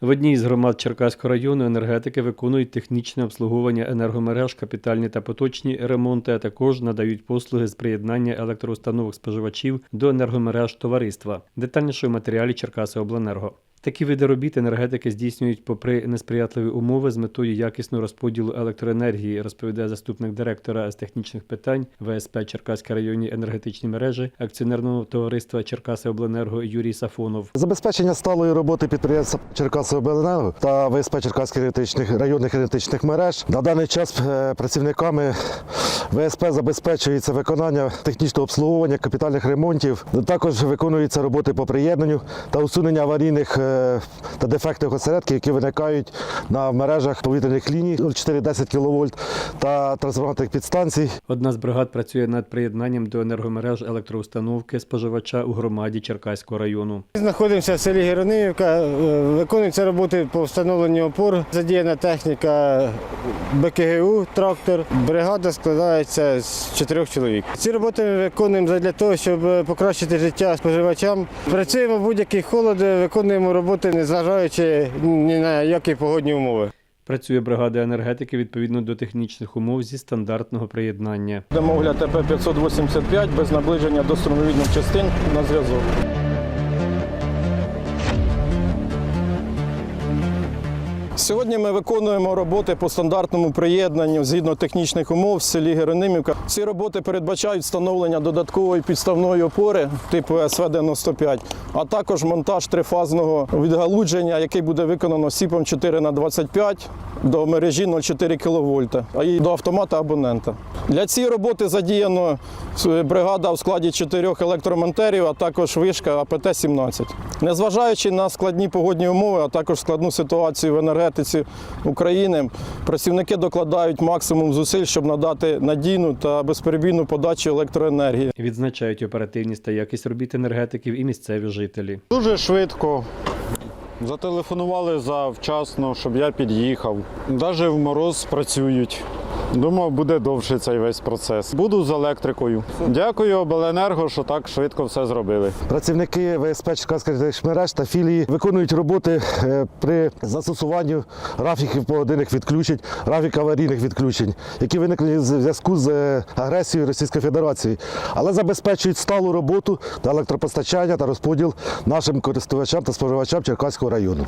В одній з громад Черкаського району енергетики виконують технічне обслуговування енергомереж, капітальні та поточні ремонти, а також надають послуги з приєднання електроустановок споживачів до енергомереж товариства. Детальніше в матеріалі Черкаси Обленерго. Такі види робіт енергетики здійснюють попри несприятливі умови з метою якісного розподілу електроенергії, розповідає заступник директора з технічних питань ВСП Черкаські районні енергетичні мережі акціонерного товариства Черкаси Обленерго Юрій Сафонов. Забезпечення сталої роботи підприємств Черкасобленерго та ВСП Черкаських районних енергетичних мереж на даний час е, працівниками ВСП забезпечується виконання технічного обслуговування, капітальних ремонтів. Також виконуються роботи по приєднанню та усунення аварійних е, та дефектних осередків, які виникають на мережах повітряних ліній 0,4-10 кВт та трансформаторних підстанцій. Одна з бригад працює над приєднанням до енергомереж електроустановки споживача у громаді Черкаського району. Знаходимося в селі Геронимівка, е, виконуються роботи по встановленню опор. Задіяна техніка БКГУ, трактор. Бригада складається з чотирьох чоловік. Ці роботи ми виконуємо для того, щоб покращити життя споживачам. Працюємо в будь-який холод, виконуємо роботи, незважаючи ні на які погодні умови. Працює бригада енергетики відповідно до технічних умов зі стандартного приєднання. Демовля ТП-585 без наближення до струмовідних частин на зв'язок. Сьогодні ми виконуємо роботи по стандартному приєднанню згідно технічних умов в селі Геронимівка. Ці роботи передбачають встановлення додаткової підставної опори типу СВ-95, а також монтаж трифазного відгалудження, який буде виконано сіпом 4 х 25 до мережі 0,4 кВт, а і до автомата абонента. Для цієї роботи задіяно е, бригада в складі чотирьох електромонтерів, а також вишка АПТ-17. Незважаючи на складні погодні умови, а також складну ситуацію в енергетиці України, працівники докладають максимум зусиль, щоб надати надійну та безперебійну подачу електроенергії. Відзначають оперативність та якість робіт енергетиків і місцеві жителі. Дуже швидко. Зателефонували завчасно, щоб я під'їхав. Навіть в мороз працюють. Думав, буде довше цей весь процес. Буду з електрикою. Дякую обленерго, що так швидко все зробили. Працівники ВСП Черкаських мереж та філії виконують роботи е, при застосуванні графіків погодинних відключень, графік аварійних відключень, які виникли в зв'язку з е, агресією Російської Федерації, але забезпечують сталу роботу та електропостачання та розподіл нашим користувачам та споживачам Черкаського району.